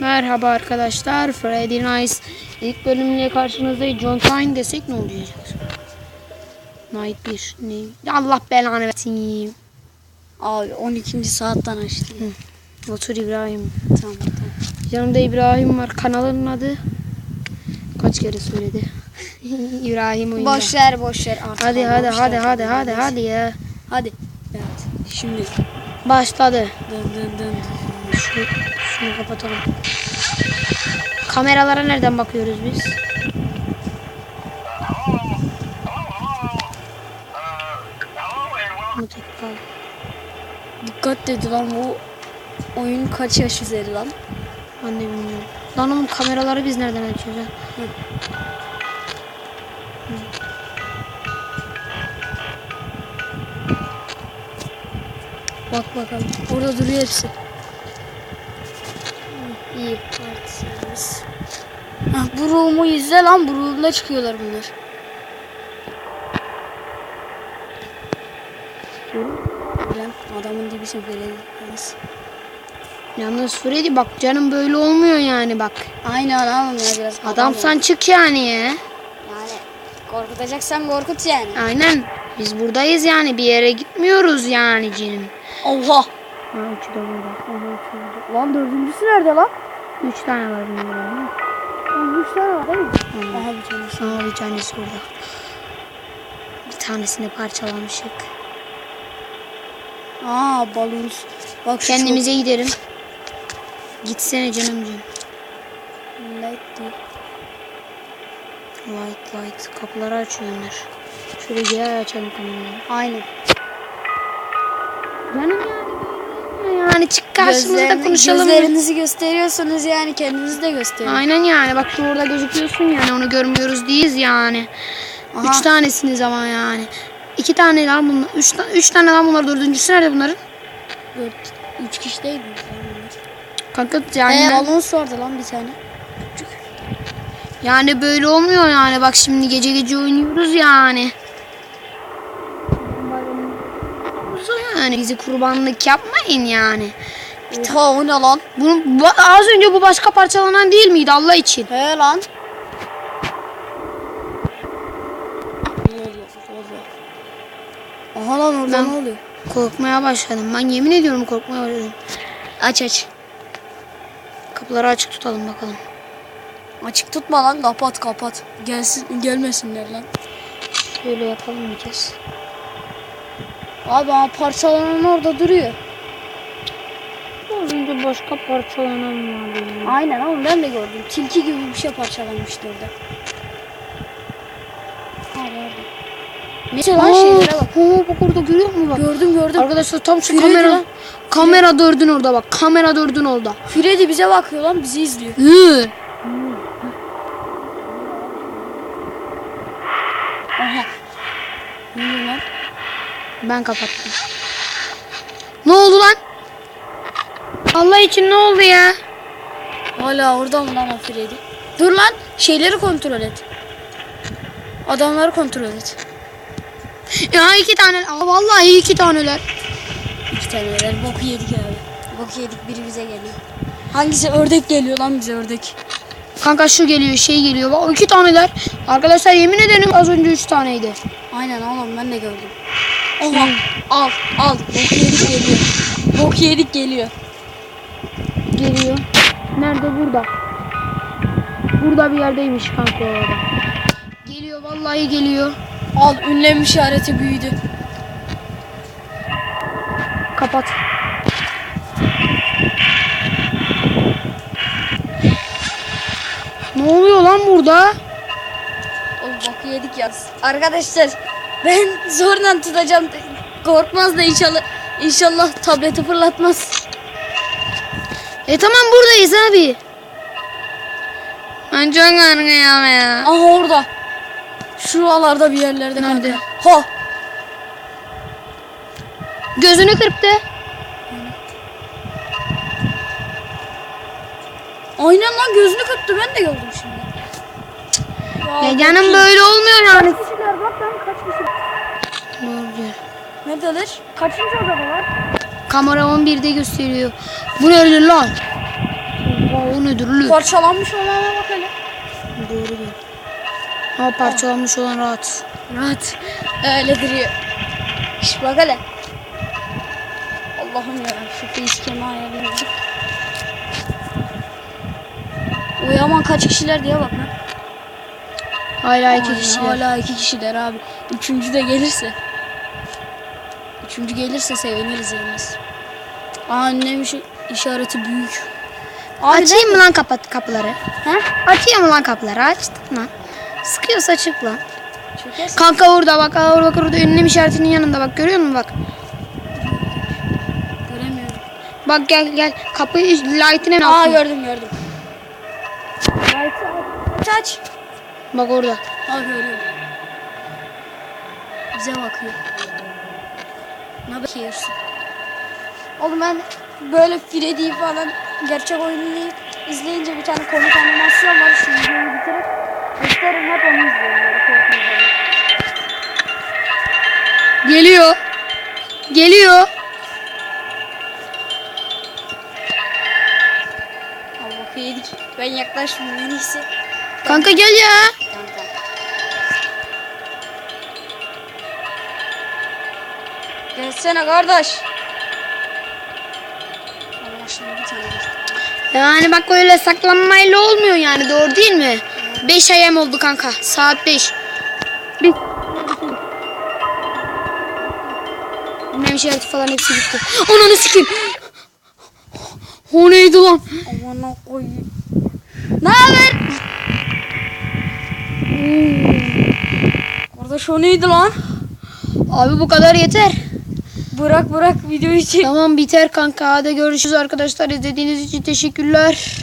Merhaba arkadaşlar. Friday Night ilk bölümüyle karşınızdayız. John Tyne desek ne olacak? Night 1. Ne? Allah belanı versin. Abi 12. saatten açtım. Otur İbrahim. Tamam tamam. Yanımda İbrahim var. Kanalının adı. Kaç kere söyledi. İbrahim oyunda. Boş ver boş ver artık. Hadi hadi hadi hadi hadi hadi ya. Hadi. Evet. Şimdi Başladı. dön dön dön. Şunu, şunu kapatalım. Kameralara nereden bakıyoruz biz? Dikkat dedi lan bu oyun kaç yaş üzeri lan? Ben de bilmiyorum. Lan oğlum kameraları biz nereden açıyoruz ha? Bak bakalım. Orada duruyor hepsi. Hı, İyi. Artistlerimiz. Hah, bu room'u izle lan. Bu çıkıyorlar bunlar. Lan adamın dibisin böyle. Yalnız. Freddy bak canım böyle olmuyor yani bak. Aynen oğlum ya biraz. Adam sen çık yani ya. Yani korkutacaksan korkut yani. Aynen. Biz buradayız yani bir yere gitmiyoruz yani canım. Allah. Ha üçü de burada. Aha, üçü burada. Lan dördüncüsü nerede lan? Üç tane var bunların. Lan üç tane var değil mi? Hı. Aha bir tanesi. Aa bir tanesi burada. Bir tanesini parçalamışık. Aa balon. Bak Kendimize gidelim. Gitsene canımcığım. çok- Light diyor. Light light. Kapıları açıyorlar. Şöyle gel açalım kamerayı. Aynen. Canım yani yani çık karşımızda Gözlerini- konuşalım. Gözlerinizi gösteriyorsunuz yani kendinizi de gösterin. Aynen yani bak şu orada gözüküyorsun yani onu görmüyoruz değiliz yani. Aha. Üç tanesiniz ama yani. İki tane lan bunlar. Üç, üç tane lan bunlar. Dördüncüsü nerede bunların? Dört, üç kişi değil mi? Kanka Yani ee, balon vardı lan bir tane. yani böyle olmuyor yani. Bak şimdi gece gece oynuyoruz yani. Yani bizi kurbanlık yapmayın yani. Oha o ne lan? Bunu, bu, az önce bu başka parçalanan değil miydi Allah için? He lan. Aha lan orada Ben- ne oluyor? Korkmaya başladım. Ben yemin ediyorum korkmaya başladım. Aç aç. Kapıları açık tutalım bakalım. Açık tutma lan kapat kapat. Gelsin gelmesinler lan. Şöyle yapalım bir kez. Abi parçalanan orada duruyor. Az önce başka parçalanan vardı. yani. Aynen ama ben de gördüm. Tilki gibi bir şey parçalanmıştı orada. Ha nerede? Neyse lan Aa, şeylere bak. aa, bak orada görüyor musun bak? Gördüm gördüm. Arkadaşlar tam şu Freddy kamera lan. kamera dördün orada bak. Kamera dördün orada. Freddy bize bakıyor lan bizi izliyor. Hı. Aha. Ne oluyor lan? Ben kapattım. Ne oldu lan? Allah için ne oldu ya? Hala orada mı lan o Freddy? Dur lan şeyleri kontrol et. Adamları kontrol et. Ya iki tane. Aa, vallahi iki taneler. İki taneler boku yedik abi. Boku yedik biri bize geliyor. Hangisi ördek geliyor lan bize ördek. Kanka şu geliyor şey geliyor. Bak iki taneler. Arkadaşlar yemin ederim az önce üç taneydi. Aynen oğlum ben de gördüm. Oha al al boku yedik geliyor. Boku yedik geliyor. Geliyor. Nerede? Burada. Burada bir yerdeymiş kanka o arada. Geliyor vallahi geliyor. Al ünlem işareti büyüdü. Kapat. Ne oluyor lan burada? Oğlum boku yedik yalnız. Arkadaşlar ben zorla tutacağım. Korkmaz da inşallah inşallah tableti fırlatmaz. E tamam buradayız abi. Ben çok korkuyorum ya. Aha orada. Şuralarda bir yerlerde Nerede? kanka. Ha. Gözünü kırptı. Aynen lan gözünü kırptı ben de gördüm şimdi. Ya canım böyle olmuyor yani. Kişiler bak lan kaç kişi. Doğru diyor. Neredeler? Kaçıncı odadalar? Kamera 11'de gösteriyor. Bu nerede lan? O nedir lan? Parçalanmış olana bak hele. Doğru diyor. Ha parçalanmış olan rahat. Rahat. Öyle duruyor. Şş bak hele. Allah'ım yarabbim şu facecam'ı ayarlayalım. Uyaman kaç kişiler diye bak lan. Hala iki kişiler. Hala iki kişiler abi. Üçüncü de gelirse. Üçüncü gelirse seviniriz yalnız. Aa annem şu işareti büyük. Abi Açayım mı lan kapat kapıları? He? Açayım mı lan kapıları? Açtım lan. Sıkıyorsa çık lan. Çökersin. Kanka orada bak orada bak orada ünlem işaretinin yanında bak görüyor musun bak. Göremiyorum. Bak gel gel kapıyı light'ine ne Aa gördüm gördüm. Aç aç. Bak orada. Aa görüyorum. Bize bakıyor. Ne bakıyorsun? Oğlum ben böyle Freddy falan gerçek oyununu izleyince bir tane komik animasyon var. Şu videoyu bitirip gösteririm hep onu izliyorum. Geliyor. Geliyor. Bakıyor yedik. Ben yaklaşmayayım en iyisi. Kanka gel ya. Tamam Gelsene kardeş. Allah aşkına bir tane ver. Yani bak öyle saklanmayla olmuyor yani doğru değil mi? 5 ayam oldu kanka. Saat 5. Bir. Ünlem işareti falan hepsi bitti. Ananı sikeyim. O neydi lan? Aman koyayım. Ne haber? Kardeş o neydi lan? Abi bu kadar yeter. Bırak bırak videoyu çek. Tamam biter kanka. Hadi görüşürüz arkadaşlar. İzlediğiniz için teşekkürler.